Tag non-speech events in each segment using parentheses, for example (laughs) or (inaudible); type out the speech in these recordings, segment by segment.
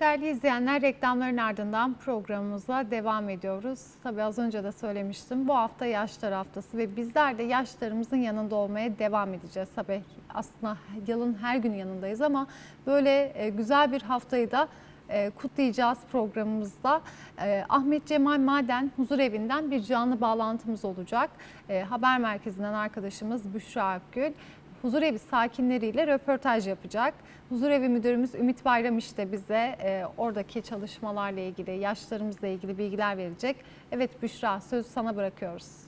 Değerli izleyenler reklamların ardından programımıza devam ediyoruz. Tabii az önce de söylemiştim bu hafta yaşlar haftası ve bizler de yaşlarımızın yanında olmaya devam edeceğiz. Tabii aslında yılın her gün yanındayız ama böyle e, güzel bir haftayı da e, kutlayacağız programımızda. E, Ahmet Cemal Maden Huzur Evi'nden bir canlı bağlantımız olacak. Haber merkezinden arkadaşımız Büşra Akgül Huzurevi sakinleriyle röportaj yapacak. Huzurevi müdürümüz Ümit Bayram işte bize e, oradaki çalışmalarla ilgili, yaşlarımızla ilgili bilgiler verecek. Evet Büşra sözü sana bırakıyoruz.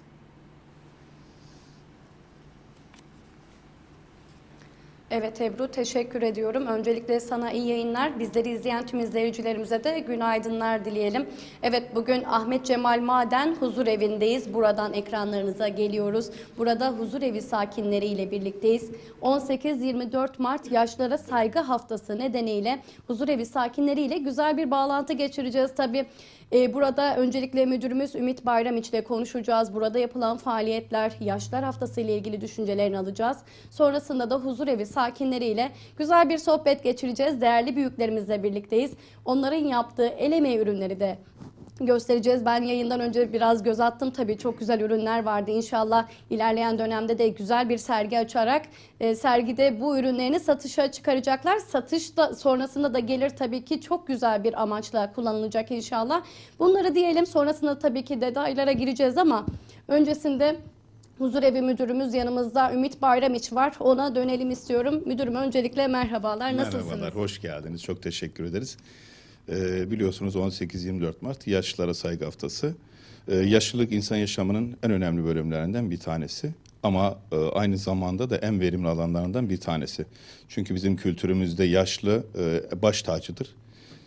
Evet Ebru teşekkür ediyorum. Öncelikle sana iyi yayınlar. Bizleri izleyen tüm izleyicilerimize de günaydınlar dileyelim. Evet bugün Ahmet Cemal Maden Huzur Evi'ndeyiz. Buradan ekranlarınıza geliyoruz. Burada Huzur Evi sakinleriyle birlikteyiz. 18-24 Mart Yaşlara Saygı Haftası nedeniyle Huzur Evi sakinleriyle güzel bir bağlantı geçireceğiz tabii. Ee, Burada öncelikle müdürümüz Ümit Bayramiç ile konuşacağız. Burada yapılan faaliyetler, Yaşlar Haftası ile ilgili düşüncelerini alacağız. Sonrasında da huzur evi sakinleriyle güzel bir sohbet geçireceğiz. Değerli büyüklerimizle birlikteyiz. Onların yaptığı el emeği ürünleri de göstereceğiz. Ben yayından önce biraz göz attım tabii çok güzel ürünler vardı. İnşallah ilerleyen dönemde de güzel bir sergi açarak e, sergide bu ürünlerini satışa çıkaracaklar. Satış da sonrasında da gelir tabii ki çok güzel bir amaçla kullanılacak inşallah. Bunları diyelim sonrasında tabii ki detaylara gireceğiz ama öncesinde Huzur Evi Müdürümüz yanımızda Ümit Bayramiç var. Ona dönelim istiyorum. Müdürüm öncelikle merhabalar. Nasılsınız? Merhabalar, hoş geldiniz. Çok teşekkür ederiz. Ee, biliyorsunuz 18-24 Mart Yaşlılara Saygı Haftası. Ee, yaşlılık insan yaşamının en önemli bölümlerinden bir tanesi. Ama e, aynı zamanda da en verimli alanlarından bir tanesi. Çünkü bizim kültürümüzde yaşlı e, baş tacıdır.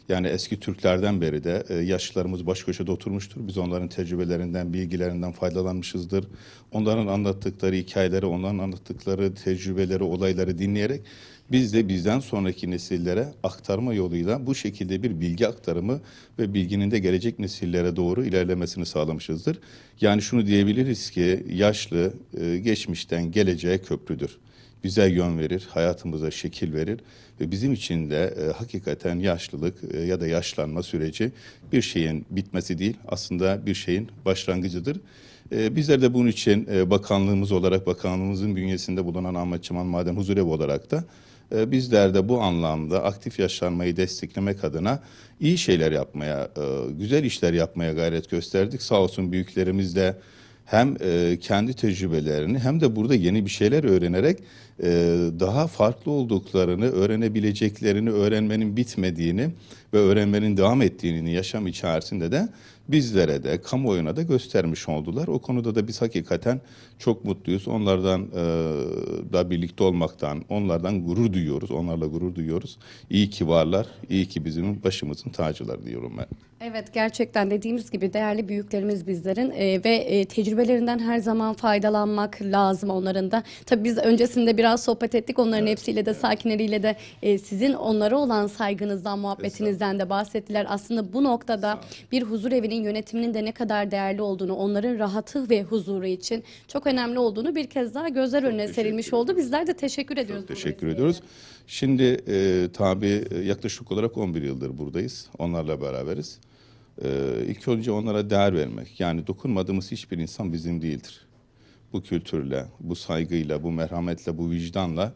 Yani eski Türklerden beri de e, yaşlılarımız baş köşede oturmuştur. Biz onların tecrübelerinden, bilgilerinden faydalanmışızdır. Onların anlattıkları hikayeleri, onların anlattıkları tecrübeleri, olayları dinleyerek biz de bizden sonraki nesillere aktarma yoluyla bu şekilde bir bilgi aktarımı ve bilginin de gelecek nesillere doğru ilerlemesini sağlamışızdır. Yani şunu diyebiliriz ki yaşlı e, geçmişten geleceğe köprüdür bize yön verir, hayatımıza şekil verir ve bizim için de e, hakikaten yaşlılık e, ya da yaşlanma süreci bir şeyin bitmesi değil, aslında bir şeyin başlangıcıdır. E, bizler de bunun için e, bakanlığımız olarak, bakanlığımızın bünyesinde bulunan Ahmet Çaman Maden Huzurevi olarak da e, bizler de bu anlamda aktif yaşlanmayı desteklemek adına iyi şeyler yapmaya, e, güzel işler yapmaya gayret gösterdik. Sağ olsun büyüklerimiz de hem e, kendi tecrübelerini hem de burada yeni bir şeyler öğrenerek e, daha farklı olduklarını, öğrenebileceklerini, öğrenmenin bitmediğini ve öğrenmenin devam ettiğini yaşam içerisinde de bizlere de kamuoyuna da göstermiş oldular. O konuda da biz hakikaten çok mutluyuz. Onlardan e, da birlikte olmaktan, onlardan gurur duyuyoruz. Onlarla gurur duyuyoruz. İyi ki varlar, iyi ki bizim başımızın tacılar diyorum ben. Evet gerçekten dediğimiz gibi değerli büyüklerimiz bizlerin e, ve e, tecrübelerinden her zaman faydalanmak lazım onların da. Tabii biz öncesinde biraz sohbet ettik onların hepsiyle de sakinleriyle de e, sizin onlara olan saygınızdan, muhabbetinizden de bahsettiler. Aslında bu noktada bir huzur evinin yönetiminin de ne kadar değerli olduğunu, onların rahatı ve huzuru için çok önemli olduğunu bir kez daha gözler önüne teşekkür serilmiş oldu. Bizler de teşekkür ediyoruz. Çok teşekkür ediyoruz. Şimdi e, tabii e, yaklaşık olarak 11 yıldır buradayız. Onlarla beraberiz. E, ilk önce onlara değer vermek. Yani dokunmadığımız hiçbir insan bizim değildir. Bu kültürle, bu saygıyla, bu merhametle, bu vicdanla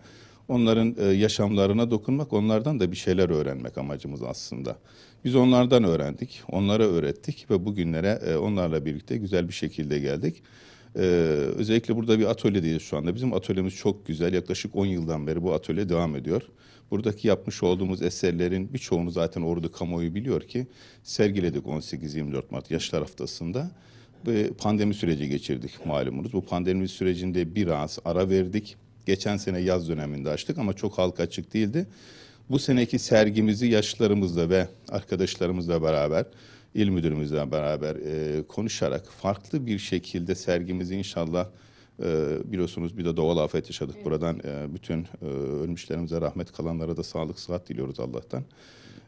onların e, yaşamlarına dokunmak, onlardan da bir şeyler öğrenmek amacımız aslında. Biz onlardan öğrendik, onlara öğrettik ve bugünlere e, onlarla birlikte güzel bir şekilde geldik. Ee, özellikle burada bir atölyedeyiz şu anda. Bizim atölyemiz çok güzel. Yaklaşık 10 yıldan beri bu atölye devam ediyor. Buradaki yapmış olduğumuz eserlerin birçoğunu zaten orada kamuoyu biliyor ki sergiledik 18-24 Mart Yaşlar Haftası'nda. Pandemi süreci geçirdik malumunuz. Bu pandemi sürecinde biraz ara verdik. Geçen sene yaz döneminde açtık ama çok halka açık değildi. Bu seneki sergimizi yaşlılarımızla ve arkadaşlarımızla beraber, il müdürümüzle beraber e, konuşarak farklı bir şekilde sergimizi inşallah e, biliyorsunuz bir de doğal afet yaşadık. Buradan e, bütün e, ölmüşlerimize rahmet kalanlara da sağlık sıhhat diliyoruz Allah'tan.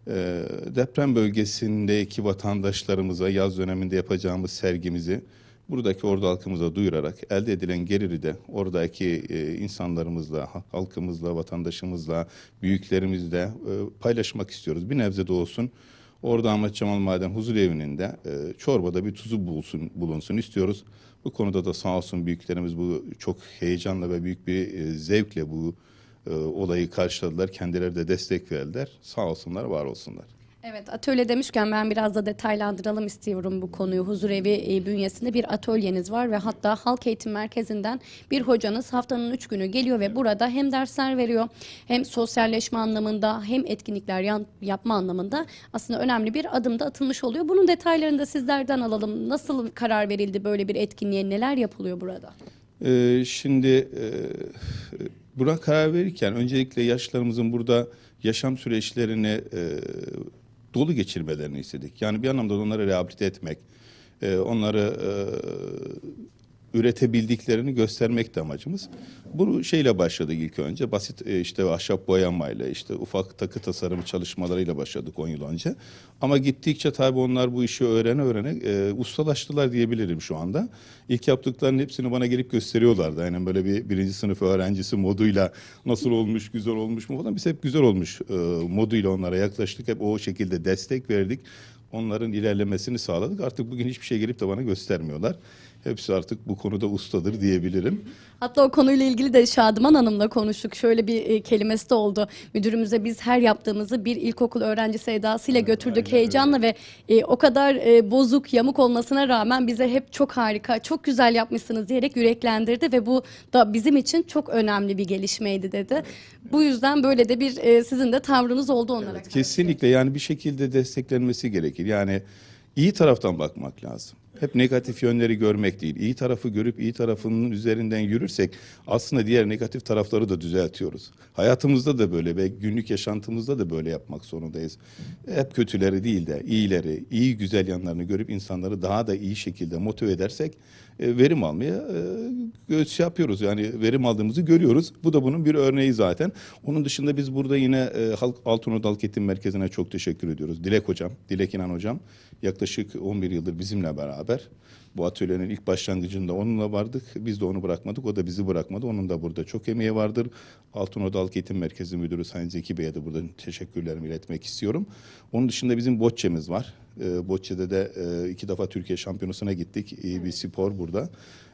E, deprem bölgesindeki vatandaşlarımıza yaz döneminde yapacağımız sergimizi buradaki ordu halkımıza duyurarak elde edilen geliri de oradaki e, insanlarımızla, ha- halkımızla, vatandaşımızla, büyüklerimizle e, paylaşmak istiyoruz. Bir nebze de olsun orada Ahmet Cemal Maden Huzur Evi'nin de e, çorbada bir tuzu bulunsun, bulunsun istiyoruz. Bu konuda da sağ olsun büyüklerimiz bu çok heyecanla ve büyük bir e, zevkle bu e, olayı karşıladılar. Kendileri de destek verdiler. Sağ olsunlar, var olsunlar. Evet atölye demişken ben biraz da detaylandıralım istiyorum bu konuyu. Huzurevi e, bünyesinde bir atölyeniz var ve hatta Halk Eğitim Merkezi'nden bir hocanız haftanın üç günü geliyor ve burada hem dersler veriyor hem sosyalleşme anlamında hem etkinlikler yapma anlamında aslında önemli bir adım da atılmış oluyor. Bunun detaylarını da sizlerden alalım. Nasıl karar verildi böyle bir etkinliğe neler yapılıyor burada? Ee, şimdi e, buna karar verirken öncelikle yaşlarımızın burada yaşam süreçlerini e, dolu geçirmelerini istedik. Yani bir anlamda da onları rehabilite etmek, e, onları e, üretebildiklerini göstermek de amacımız. Bu şeyle başladık ilk önce. Basit e, işte ahşap boyamayla, işte ufak takı tasarımı çalışmalarıyla başladık 10 yıl önce. Ama gittikçe tabii onlar bu işi öğrene öğrene e, ustalaştılar diyebilirim şu anda. İlk yaptıklarının hepsini bana gelip gösteriyorlardı. Aynen böyle bir birinci sınıf öğrencisi moduyla nasıl olmuş, güzel olmuş mu falan. Biz hep güzel olmuş e, moduyla onlara yaklaştık. Hep o şekilde destek verdik. Onların ilerlemesini sağladık. Artık bugün hiçbir şey gelip de bana göstermiyorlar. Hepsi artık bu konuda ustadır diyebilirim. Hatta o konuyla ilgili de Şadıman Hanım'la konuştuk. Şöyle bir e, kelimesi de oldu. Müdürümüze biz her yaptığımızı bir ilkokul öğrencisi edasıyla götürdük heyecanla ve e, o kadar e, bozuk, yamuk olmasına rağmen bize hep çok harika, çok güzel yapmışsınız diyerek yüreklendirdi ve bu da bizim için çok önemli bir gelişmeydi dedi. Bu yüzden böyle de bir e, sizin de tavrınız oldu onlara. karşı. Kesinlikle yani bir şekilde desteklenmesi gerekir. Yani iyi taraftan bakmak lazım. Hep negatif yönleri görmek değil. İyi tarafı görüp iyi tarafının üzerinden yürürsek aslında diğer negatif tarafları da düzeltiyoruz. Hayatımızda da böyle ve günlük yaşantımızda da böyle yapmak zorundayız. Hep kötüleri değil de iyileri, iyi güzel yanlarını görüp insanları daha da iyi şekilde motive edersek e, verim almaya e, şey yapıyoruz. Yani verim aldığımızı görüyoruz. Bu da bunun bir örneği zaten. Onun dışında biz burada yine e, Halk Altınordu Halk Eğitim Merkezi'ne çok teşekkür ediyoruz. Dilek Hocam, Dilek İnan Hocam yaklaşık 11 yıldır bizimle beraber. Bu atölyenin ilk başlangıcında onunla vardık. Biz de onu bırakmadık. O da bizi bırakmadı. Onun da burada çok emeği vardır. Altınordu Halk Eğitim Merkezi Müdürü Sayın Zeki Bey'e de burada teşekkürlerimi iletmek istiyorum. Onun dışında bizim Bocce'miz var. Ee, Bocce'de de e, iki defa Türkiye Şampiyonası'na gittik. İyi bir spor burada.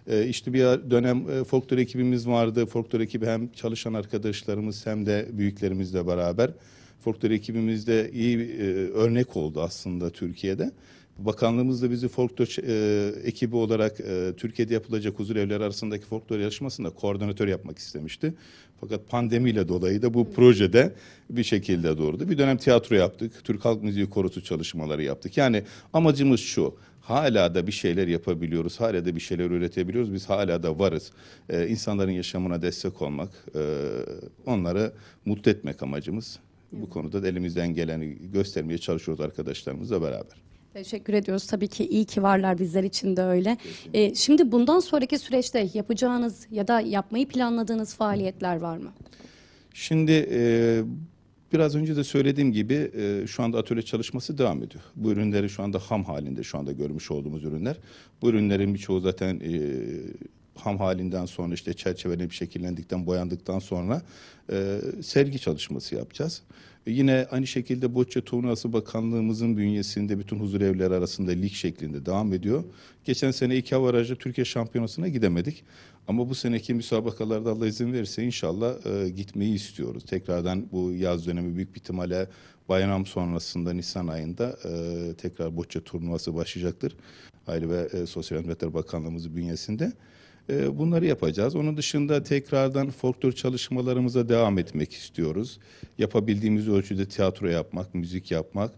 Ee, işte bir dönem e, folklor ekibimiz vardı. Folklor ekibi hem çalışan arkadaşlarımız hem de büyüklerimizle beraber. Folklor ekibimizde iyi e, örnek oldu aslında Türkiye'de. Bakanlığımız da bizi folklor e, ekibi olarak e, Türkiye'de yapılacak huzur evleri arasındaki folklor yarışmasında koordinatör yapmak istemişti. Fakat pandemiyle dolayı da bu projede bir şekilde doğurdu. Bir dönem tiyatro yaptık. Türk Halk Müziği Korosu çalışmaları yaptık. Yani amacımız şu. Hala da bir şeyler yapabiliyoruz. Hala da bir şeyler üretebiliyoruz. Biz hala da varız. Ee, insanların yaşamına destek olmak, e, onları mutlu etmek amacımız. Bu konuda da elimizden geleni göstermeye çalışıyoruz arkadaşlarımızla beraber. Teşekkür ediyoruz. Tabii ki iyi ki varlar bizler için de öyle. Ee, şimdi bundan sonraki süreçte yapacağınız ya da yapmayı planladığınız faaliyetler var mı? Şimdi e, biraz önce de söylediğim gibi e, şu anda atölye çalışması devam ediyor. Bu ürünleri şu anda ham halinde şu anda görmüş olduğumuz ürünler. Bu ürünlerin birçoğu zaten e, ham halinden sonra işte çerçevelenip şekillendikten boyandıktan sonra e, sergi çalışması yapacağız. Yine aynı şekilde Bocce Turnuvası Bakanlığımızın bünyesinde bütün huzur evleri arasında lig şeklinde devam ediyor. Geçen sene iki hava aracı Türkiye Şampiyonası'na gidemedik. Ama bu seneki müsabakalarda Allah izin verirse inşallah e, gitmeyi istiyoruz. Tekrardan bu yaz dönemi büyük bir ihtimalle bayram sonrasında Nisan ayında e, tekrar Bocce Turnuvası başlayacaktır. Aile ve e, Sosyal Hizmetler Bakanlığımızın bünyesinde. E, Bunları yapacağız. Onun dışında tekrardan folklor çalışmalarımıza devam etmek istiyoruz. Yapabildiğimiz ölçüde tiyatro yapmak, müzik yapmak.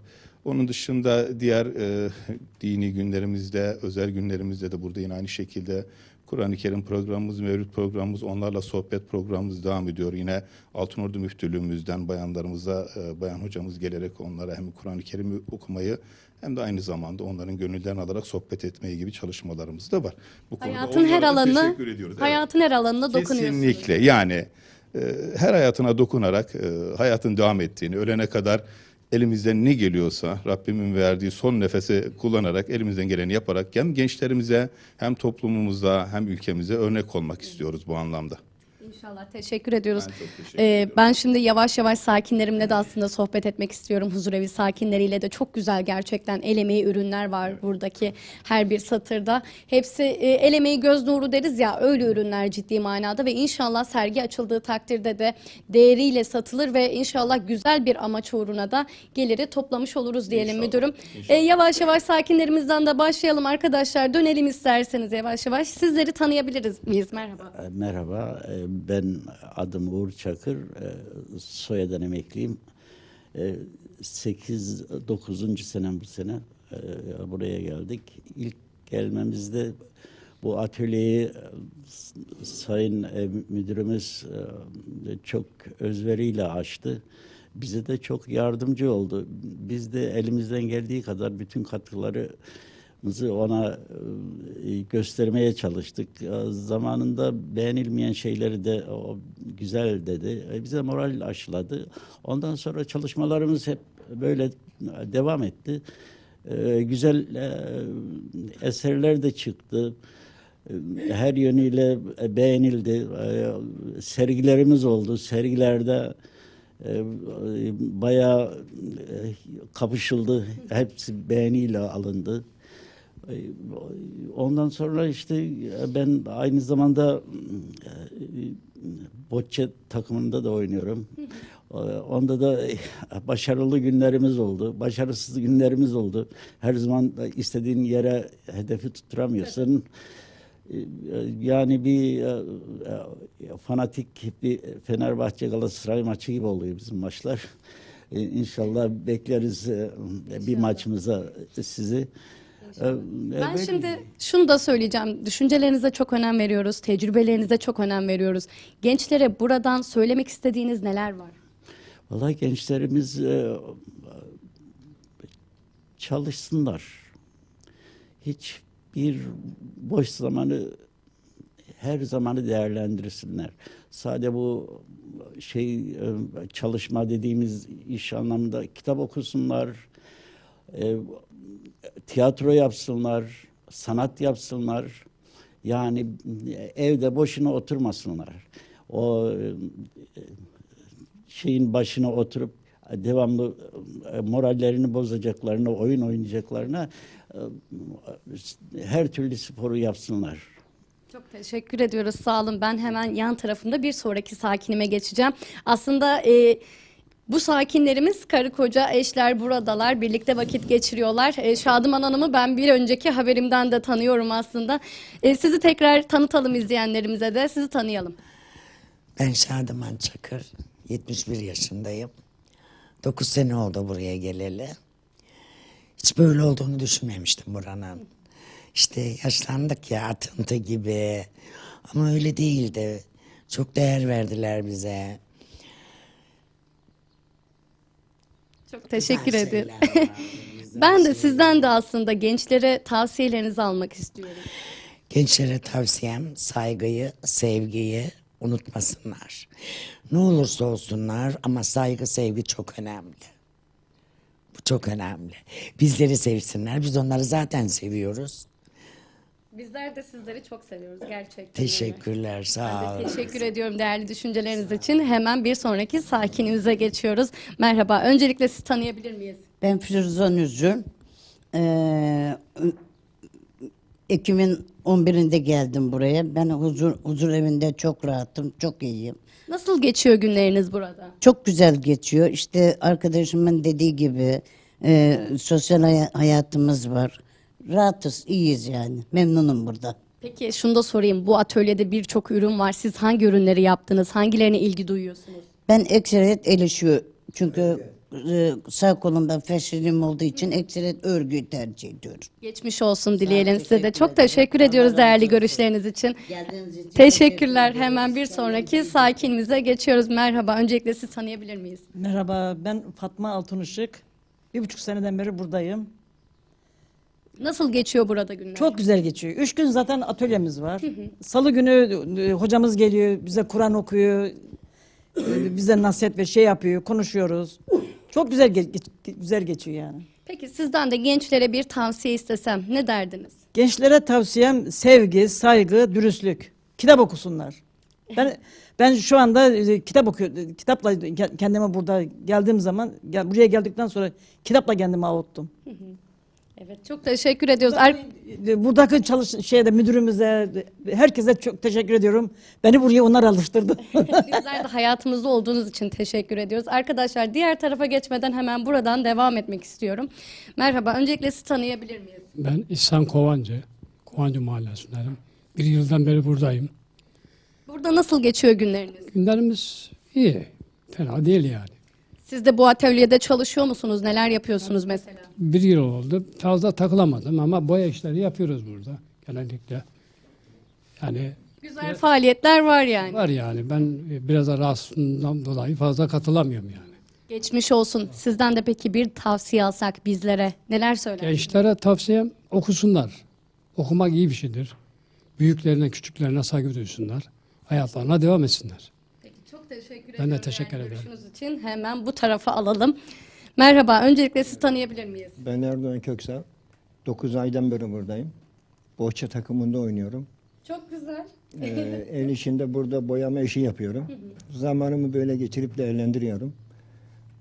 Onun dışında diğer e, (laughs) dini günlerimizde, özel günlerimizde de burada yine aynı şekilde Kur'an-ı Kerim programımız, mevlüt programımız, onlarla sohbet programımız devam ediyor. Yine Altınordu Müftülüğümüzden bayanlarımıza, e, bayan hocamız gelerek onlara hem Kur'an-ı Kerim okumayı hem de aynı zamanda onların gönüllerini alarak sohbet etmeyi gibi çalışmalarımız da var. Bu Hayatın her alanına, ediyoruz. Evet. hayatın her alanına dokunuyorsunuz. Kesinlikle yani e, her hayatına dokunarak e, hayatın devam ettiğini, ölene kadar elimizden ne geliyorsa Rabbimin verdiği son nefesi kullanarak elimizden geleni yaparak hem gençlerimize hem toplumumuza hem ülkemize örnek olmak istiyoruz bu anlamda. İnşallah teşekkür ediyoruz. Ben çok teşekkür Ee, ben şimdi yavaş yavaş sakinlerimle de aslında sohbet etmek istiyorum. Huzurevi sakinleriyle de çok güzel gerçekten el emeği ürünler var buradaki her bir satırda. Hepsi e, el emeği göz nuru deriz ya öyle ürünler ciddi manada ve inşallah sergi açıldığı takdirde de değeriyle satılır ve inşallah güzel bir amaç uğruna da geliri toplamış oluruz diyelim İnşallah, müdürüm. inşallah. Ee, yavaş yavaş sakinlerimizden de başlayalım arkadaşlar. Dönelim isterseniz yavaş yavaş. Sizleri tanıyabiliriz miyiz? Merhaba. E, Merhaba, e, ben adım Uğur Çakır, e, soyadan emekliyim. 8-9. senem bu sene e, buraya geldik. İlk gelmemizde bu atölyeyi e, Sayın e, Müdürümüz e, çok özveriyle açtı. Bize de çok yardımcı oldu. Biz de elimizden geldiği kadar bütün katkıları ona e, göstermeye çalıştık. E, Zamanında beğenilmeyen şeyleri de o güzel dedi. E, Bize moral aşıladı. Ondan sonra çalışmalarımız hep böyle devam etti. Güzel eserler de çıktı. Her yönüyle beğenildi. Sergilerimiz oldu. Sergilerde bayağı kapışıldı. Hepsi beğeniyle alındı. E, Ondan sonra işte e, ben aynı zamanda e, bocce takımında da oynuyorum. E, Onda da e, başarılı günlerimiz oldu, başarısız günlerimiz oldu. Her zaman istediğin yere hedefi tutturamıyorsun. E, Yani bir fanatik bir Fenerbahçe Galatasaray maçı gibi oluyor bizim maçlar. İnşallah bekleriz bir maçımıza sizi. Ben böyle- şimdi şunu da söyleyeceğim. Düşüncelerinize çok önem veriyoruz. Tecrübelerinize çok önem veriyoruz. Gençlere buradan söylemek istediğiniz neler var? Vallahi gençlerimiz e, çalışsınlar. Hiç bir boş zamanı her zamanı değerlendirsinler. Sadece bu şey e, çalışma dediğimiz iş anlamında kitap okusunlar, e, tiyatro yapsınlar, sanat yapsınlar. Yani evde boşuna oturmasınlar. O e, şeyin başına oturup devamlı e, morallerini bozacaklarına, oyun oynayacaklarına e, her türlü sporu yapsınlar. Çok teşekkür ediyoruz. Sağ olun. Ben hemen yan tarafında bir sonraki sakinime geçeceğim. Aslında e, bu sakinlerimiz karı koca eşler buradalar. Birlikte vakit geçiriyorlar. E, Şadıman Hanım'ı ben bir önceki haberimden de tanıyorum aslında. E, sizi tekrar tanıtalım izleyenlerimize de. Sizi tanıyalım. Ben Şadıman Çakır, 71 yaşındayım. 9 sene oldu buraya geleli. Hiç böyle olduğunu düşünmemiştim buranın. İşte yaşlandık ya atıntı gibi. Ama öyle değildi. Çok değer verdiler bize. Çok teşekkür ederim. (laughs) Ben de sizden de aslında gençlere tavsiyelerinizi almak istiyorum. Gençlere tavsiyem saygıyı, sevgiyi unutmasınlar. Ne olursa olsunlar ama saygı, sevgi çok önemli. Bu çok önemli. Bizleri sevsinler. Biz onları zaten seviyoruz. Bizler de sizleri çok seviyoruz gerçekten. Teşekkürler. Sağ olun. teşekkür ediyorum değerli düşünceleriniz için. Hemen bir sonraki sakinimize geçiyoruz. Merhaba. Öncelikle sizi tanıyabilir miyiz? Ben Firuzan Üzül. Ee, Ekim'in 11'inde geldim buraya. Ben huzur, huzur evinde çok rahatım, çok iyiyim. Nasıl geçiyor günleriniz burada? Çok güzel geçiyor. İşte arkadaşımın dediği gibi e, sosyal hay- hayatımız var. Rahatız, iyiyiz yani. Memnunum burada. Peki şunu da sorayım. Bu atölyede birçok ürün var. Siz hangi ürünleri yaptınız? Hangilerine ilgi duyuyorsunuz? Ben ekseriyet el işi çünkü e, sağ kolumda feşilim olduğu için ekseriyet örgüyü tercih ediyorum. Geçmiş olsun dileyelim size de. teşekkür Çok ederim. teşekkür Allah ediyoruz razı değerli olsun. görüşleriniz için. Geldiğiniz için Teşekkürler. teşekkür Hemen bir sonraki sakinimize geçiyoruz. Merhaba. Öncelikle sizi tanıyabilir miyiz? Merhaba, ben Fatma Altunışık. Bir buçuk seneden beri buradayım. Nasıl geçiyor burada günler? Çok güzel geçiyor. Üç gün zaten atölyemiz var. Salı günü e, hocamız geliyor, bize Kur'an okuyor, e, bize nasihat ve şey yapıyor, konuşuyoruz. Çok güzel ge- ge- güzel geçiyor yani. Peki sizden de gençlere bir tavsiye istesem ne derdiniz? Gençlere tavsiyem sevgi, saygı, dürüstlük. Kitap okusunlar. Ben ben şu anda e, kitap okuyorum. Kitapla ke- kendime burada geldiğim zaman gel- buraya geldikten sonra kitapla kendimi avuttum. Evet çok teşekkür ediyoruz. Er- E, Buradaki çalış şeyde müdürümüze, herkese çok teşekkür ediyorum. Beni buraya onlar alıştırdı. (laughs) Bizler de hayatımızda olduğunuz için teşekkür ediyoruz. Arkadaşlar diğer tarafa geçmeden hemen buradan devam etmek istiyorum. Merhaba. Öncelikle sizi tanıyabilir miyiz? Ben İhsan Kovancı, Kovancı Mahallesi'ndenim. Bir yıldan beri buradayım. Burada nasıl geçiyor günleriniz? Günlerimiz iyi, fena değil yani. Siz de bu atölyede çalışıyor musunuz? Neler yapıyorsunuz mesela? Bir yıl oldu, fazla takılamadım ama boya işleri yapıyoruz burada genellikle. Yani Güzel faaliyetler var yani. var yani ben biraz da rahatsızlığımdan dolayı fazla katılamıyorum yani. Geçmiş olsun. Sizden de peki bir tavsiye alsak bizlere neler söyler? Gençlere tavsiyem okusunlar. Okumak iyi bir şeydir. Büyüklerine, küçüklerine saygı duysunlar. Hayatlarına devam etsinler. Çok teşekkür Ben de teşekkür ederim. görüşünüz için. Hemen bu tarafa alalım. Merhaba. Öncelikle sizi tanıyabilir miyiz? Ben Erdoğan Köksal. 9 aydan beri buradayım. Bohça takımında oynuyorum. Çok güzel. Ee, (laughs) el işinde burada boyama işi yapıyorum. Zamanımı böyle geçirip değerlendiriyorum.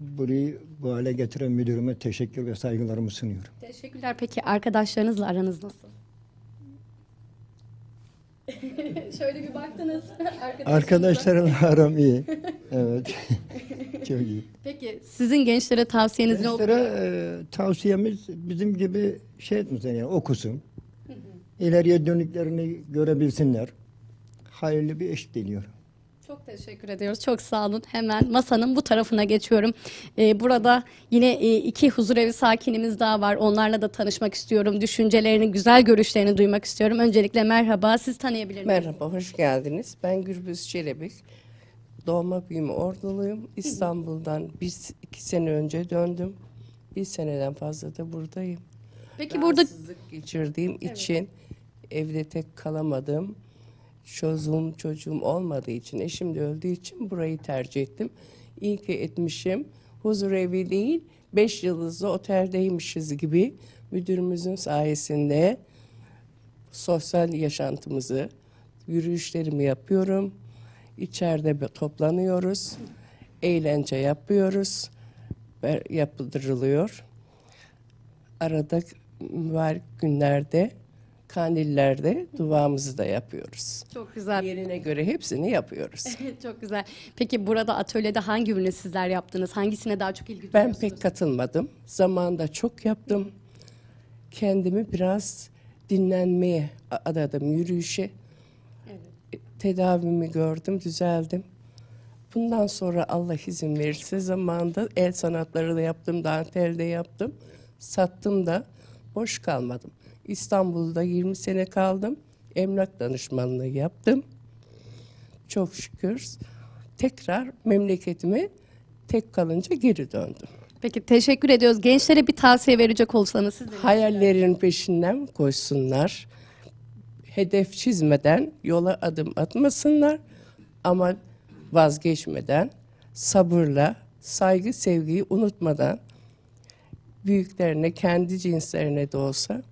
Burayı bu hale getiren müdürüme teşekkür ve saygılarımı sunuyorum. Teşekkürler. Peki arkadaşlarınızla aranız nasıl? (laughs) Şöyle bir baktınız. (laughs) Arkadaşlarımla aram iyi. Evet. (laughs) Çok iyi. Peki sizin gençlere tavsiyeniz ne olur? Gençlere e, tavsiyemiz bizim gibi şey etmesin yani okusun. İleriye dönüklerini görebilsinler. Hayırlı bir eş diliyorum. Çok teşekkür ediyoruz. Çok sağ olun. Hemen masanın bu tarafına geçiyorum. Ee, burada yine e, iki huzurevi sakinimiz daha var. Onlarla da tanışmak istiyorum. Düşüncelerini, güzel görüşlerini duymak istiyorum. Öncelikle merhaba. Siz tanıyabilir misiniz? Merhaba, hoş geldiniz. Ben Gürbüz Çelebi. Doğma büyüme orduluyum. İstanbul'dan bir, iki sene önce döndüm. Bir seneden fazla da buradayım. Peki burada Rahatsızlık geçirdiğim için evde tek kalamadım. Çocuğum, çocuğum olmadığı için, eşim de öldüğü için burayı tercih ettim. İyi ki etmişim. Huzur evi değil, beş yıldızlı oteldeymişiz gibi müdürümüzün sayesinde sosyal yaşantımızı, yürüyüşlerimi yapıyorum. İçeride toplanıyoruz. Eğlence yapıyoruz. Yapıldırılıyor. Arada mübarek günlerde, kandillerde duamızı da yapıyoruz. çok güzel. Yerine göre hepsini yapıyoruz. (laughs) çok güzel. Peki burada atölyede hangi ürünü sizler yaptınız? Hangisine daha çok ilgi Ben duyuyorsunuz? pek katılmadım. Zamanında çok yaptım. Kendimi biraz dinlenmeye adadım, yürüyüşe. E, Tedavimi gördüm, düzeldim. Bundan sonra Allah izin verirse zamanında el sanatları da yaptım, dantel de yaptım. Sattım da boş kalmadım. İstanbul'da 20 sene kaldım. Emlak danışmanlığı yaptım. Çok şükür tekrar memleketime tek kalınca geri döndüm. Peki teşekkür ediyoruz. Gençlere bir tavsiye verecek olsanız siz de. Hayallerin peşinden koşsunlar. Hedef çizmeden yola adım atmasınlar. Ama vazgeçmeden, sabırla, saygı, sevgiyi unutmadan büyüklerine, kendi cinslerine de olsa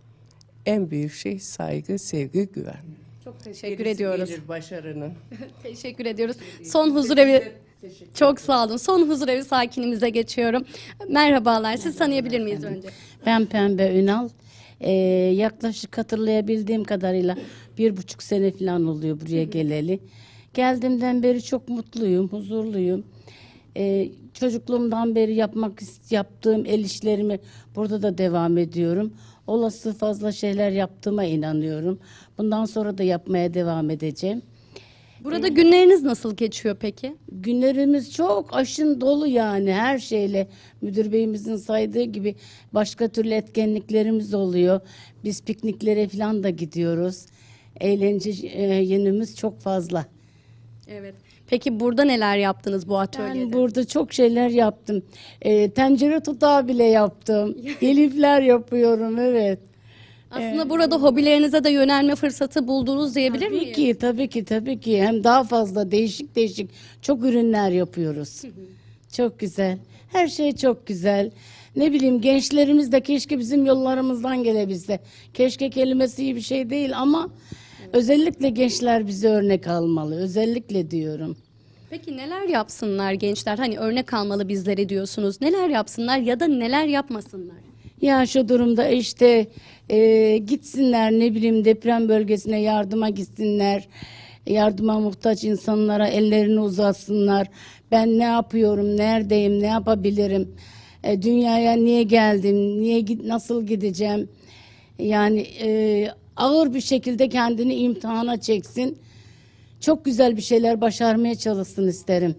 en büyük şey saygı, sevgi, güven. Çok teşekkür Gerisi ediyoruz. gelir başarının. (laughs) Teşekkür ediyoruz. Son huzurevi çok sağ olun. Son huzurevi sakinimize geçiyorum. Merhabalar. Siz tanıyabilir miyiz önce? Ben Pembe Ünal. Ee, yaklaşık hatırlayabildiğim kadarıyla bir buçuk sene falan oluyor buraya geleli. Geldiğimden beri çok mutluyum, huzurluyum. Ee, çocukluğumdan beri yapmak yaptığım el işlerimi burada da devam ediyorum. Olası fazla şeyler yaptığıma inanıyorum. Bundan sonra da yapmaya devam edeceğim. Burada günleriniz nasıl geçiyor peki? Günlerimiz çok aşın dolu yani her şeyle. Müdür beyimizin saydığı gibi başka türlü etkinliklerimiz oluyor. Biz pikniklere falan da gidiyoruz. Eğlence e, yönümüz çok fazla. Evet. Peki burada neler yaptınız bu atölyede? Ben burada çok şeyler yaptım. E, tencere tutağı bile yaptım. (laughs) Elifler yapıyorum evet. Aslında burada hobilerinize de yönelme fırsatı buldunuz diyebilir Tabii miyiz? ki, tabii ki, tabii ki. Hem daha fazla değişik değişik çok ürünler yapıyoruz. çok güzel. Her şey çok güzel. Ne bileyim gençlerimiz de keşke bizim yollarımızdan gelebilse. Keşke kelimesi iyi bir şey değil ama özellikle gençler bize örnek almalı. Özellikle diyorum. Peki neler yapsınlar gençler? Hani örnek almalı bizleri diyorsunuz. Neler yapsınlar ya da neler yapmasınlar? Ya şu durumda işte e, gitsinler ne bileyim deprem bölgesine yardıma gitsinler. Yardıma muhtaç insanlara ellerini uzatsınlar. Ben ne yapıyorum, neredeyim, ne yapabilirim? E, dünyaya niye geldim, niye git, nasıl gideceğim? Yani e, ağır bir şekilde kendini imtihana çeksin. Çok güzel bir şeyler başarmaya çalışsın isterim.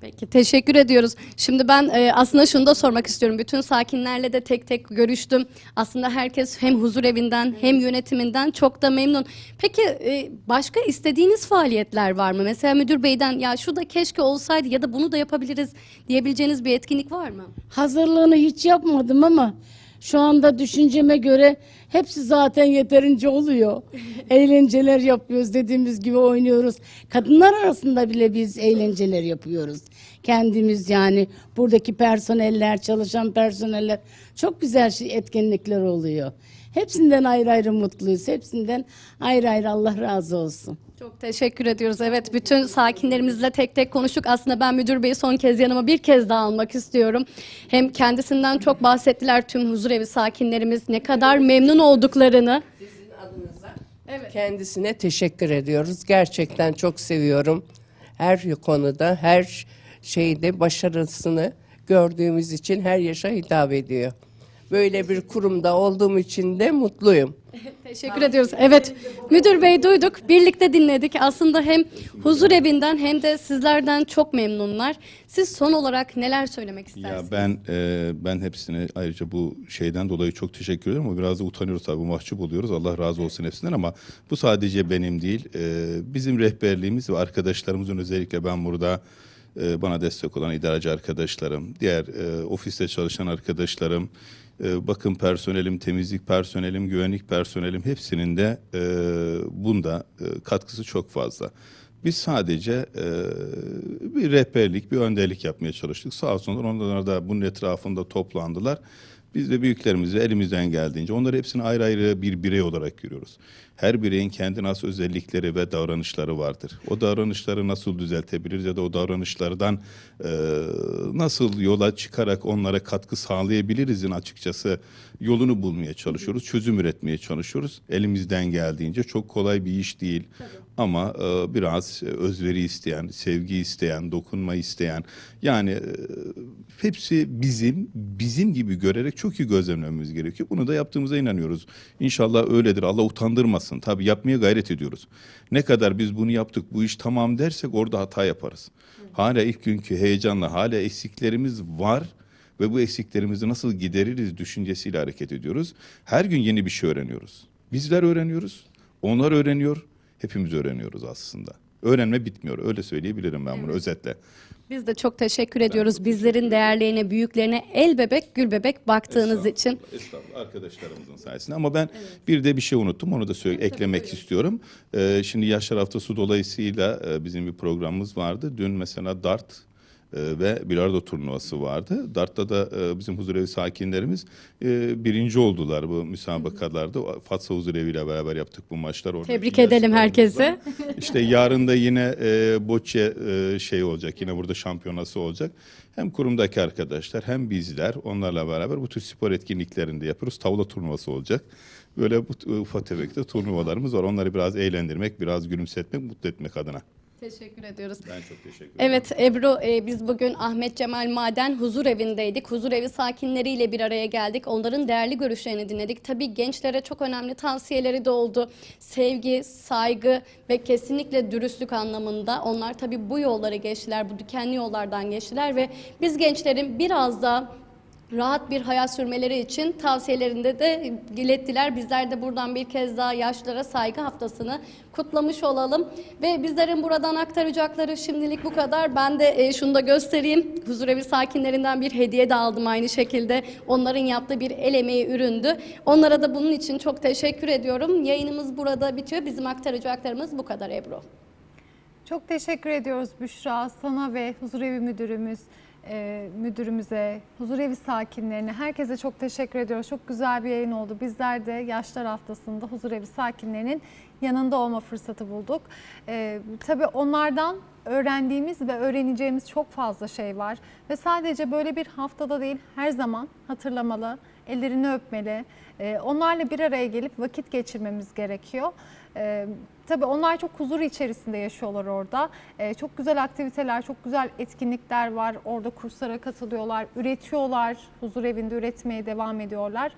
Peki teşekkür ediyoruz. Şimdi ben e, aslında şunu da sormak istiyorum. Bütün sakinlerle de tek tek görüştüm. Aslında herkes hem huzur evinden hem yönetiminden çok da memnun. Peki e, başka istediğiniz faaliyetler var mı? Mesela müdür beyden ya şu da keşke olsaydı ya da bunu da yapabiliriz diyebileceğiniz bir etkinlik var mı? Hazırlığını hiç yapmadım ama şu anda düşünceme göre hepsi zaten yeterince oluyor. (laughs) Eğlenceler yapıyoruz dediğimiz gibi oynuyoruz. Kadınlar arasında bile biz eğlenceler yapıyoruz. Kendimiz yani buradaki personeller, çalışan personeller çok güzel şey, etkinlikler oluyor. Hepsinden ayrı ayrı mutluyuz. Hepsinden ayrı ayrı Allah razı olsun. Çok teşekkür ediyoruz. Evet bütün sakinlerimizle tek tek konuştuk. Aslında ben müdür beyi son kez yanıma bir kez daha almak istiyorum. Hem kendisinden çok bahsettiler tüm huzurevi sakinlerimiz ne kadar memnun olduklarını. Kendisine teşekkür ediyoruz. Gerçekten çok seviyorum. Her konuda, her şeyde başarısını gördüğümüz için her yaşa hitap ediyor. Böyle bir kurumda olduğum için de mutluyum. (laughs) Teşekkür ediyoruz. Evet müdür bey duyduk. Birlikte dinledik. Aslında hem huzur evinden hem de sizlerden çok memnunlar. Siz son olarak neler söylemek istersiniz? Ya ben e, ben hepsine ayrıca bu şeyden dolayı çok teşekkür ederim ama biraz da utanıyoruz tabii mahcup oluyoruz. Allah razı olsun hepsinden ama bu sadece benim değil. E, bizim rehberliğimiz ve arkadaşlarımızın özellikle ben burada e, bana destek olan idareci arkadaşlarım, diğer e, ofiste çalışan arkadaşlarım, e, bakım personelim, temizlik personelim, güvenlik personelim hepsinin de e, bunda e, katkısı çok fazla. Biz sadece e, bir rehberlik, bir önderlik yapmaya çalıştık. Sağ olsunlar onlar da bunun etrafında toplandılar. Biz de büyüklerimizi elimizden geldiğince onları hepsini ayrı ayrı bir birey olarak görüyoruz. Her bireyin kendi nasıl özellikleri ve davranışları vardır. O davranışları nasıl düzeltebiliriz ya da o davranışlardan e, nasıl yola çıkarak onlara katkı sağlayabilirizin açıkçası yolunu bulmaya çalışıyoruz. Çözüm üretmeye çalışıyoruz. Elimizden geldiğince çok kolay bir iş değil. Ama e, biraz özveri isteyen, sevgi isteyen, dokunma isteyen yani e, hepsi bizim bizim gibi görerek çok iyi gözlemlememiz gerekiyor. Bunu da yaptığımıza inanıyoruz. İnşallah öyledir. Allah utandırmasın. Tabii yapmaya gayret ediyoruz. Ne kadar biz bunu yaptık, bu iş tamam dersek orada hata yaparız. Hala ilk günkü heyecanla hala eksiklerimiz var ve bu eksiklerimizi nasıl gideririz düşüncesiyle hareket ediyoruz. Her gün yeni bir şey öğreniyoruz. Bizler öğreniyoruz, onlar öğreniyor, hepimiz öğreniyoruz aslında. Öğrenme bitmiyor, öyle söyleyebilirim ben bunu özetle. Biz de çok teşekkür ediyoruz bizlerin değerlerine, büyüklerine el bebek, gül bebek baktığınız için. Estağfurullah arkadaşlarımızın sayesinde ama ben bir de bir şey unuttum onu da söyle, eklemek istiyorum. Ee, şimdi Yaşlar Haftası dolayısıyla e, bizim bir programımız vardı. Dün mesela dart ve bilardo turnuvası vardı. Dart'ta da e, bizim huzurevi sakinlerimiz e, birinci oldular bu müsabakalarda. Fatsa Huzurevi ile beraber yaptık bu maçlar. Orada Tebrik edelim herkese. işte yarın da yine e, Boçe şey olacak. Yine burada şampiyonası olacak. Hem kurumdaki arkadaşlar hem bizler onlarla beraber bu tür spor etkinliklerinde yapıyoruz. Tavla turnuvası olacak. Böyle bu ufak tefek de turnuvalarımız var. Onları biraz eğlendirmek, biraz gülümsetmek, mutlu etmek adına. Teşekkür ediyoruz. Ben çok teşekkür ederim. Evet Ebru e, biz bugün Ahmet Cemal Maden huzur evindeydik. Huzur evi sakinleriyle bir araya geldik. Onların değerli görüşlerini dinledik. Tabii gençlere çok önemli tavsiyeleri de oldu. Sevgi, saygı ve kesinlikle dürüstlük anlamında. Onlar tabii bu yolları geçtiler, bu dikenli yollardan geçtiler ve biz gençlerin biraz da rahat bir hayat sürmeleri için tavsiyelerinde de ilettiler. Bizler de buradan bir kez daha yaşlara saygı haftasını kutlamış olalım. Ve bizlerin buradan aktaracakları şimdilik bu kadar. Ben de e, şunu da göstereyim. Huzurevi sakinlerinden bir hediye de aldım aynı şekilde. Onların yaptığı bir el emeği üründü. Onlara da bunun için çok teşekkür ediyorum. Yayınımız burada bitiyor. Bizim aktaracaklarımız bu kadar Ebru. Çok teşekkür ediyoruz Büşra sana ve huzurevi müdürümüz e, müdürümüze, huzurevi sakinlerine, herkese çok teşekkür ediyoruz. Çok güzel bir yayın oldu. Bizler de Yaşlar Haftası'nda huzurevi sakinlerinin yanında olma fırsatı bulduk. E, tabii onlardan öğrendiğimiz ve öğreneceğimiz çok fazla şey var. Ve sadece böyle bir haftada değil her zaman hatırlamalı, ellerini öpmeli. E, onlarla bir araya gelip vakit geçirmemiz gerekiyor. Ee, tabii onlar çok huzur içerisinde yaşıyorlar orada. Ee, çok güzel aktiviteler, çok güzel etkinlikler var. Orada kurslara katılıyorlar, üretiyorlar. Huzur evinde üretmeye devam ediyorlar.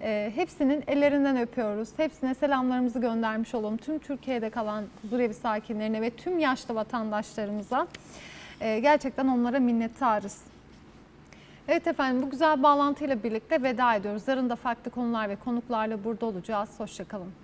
Ee, hepsinin ellerinden öpüyoruz. Hepsine selamlarımızı göndermiş olalım. Tüm Türkiye'de kalan huzur evi sakinlerine ve tüm yaşlı vatandaşlarımıza. Ee, gerçekten onlara minnettarız. Evet efendim bu güzel bağlantıyla birlikte veda ediyoruz. Yarın da farklı konular ve konuklarla burada olacağız. Hoşçakalın.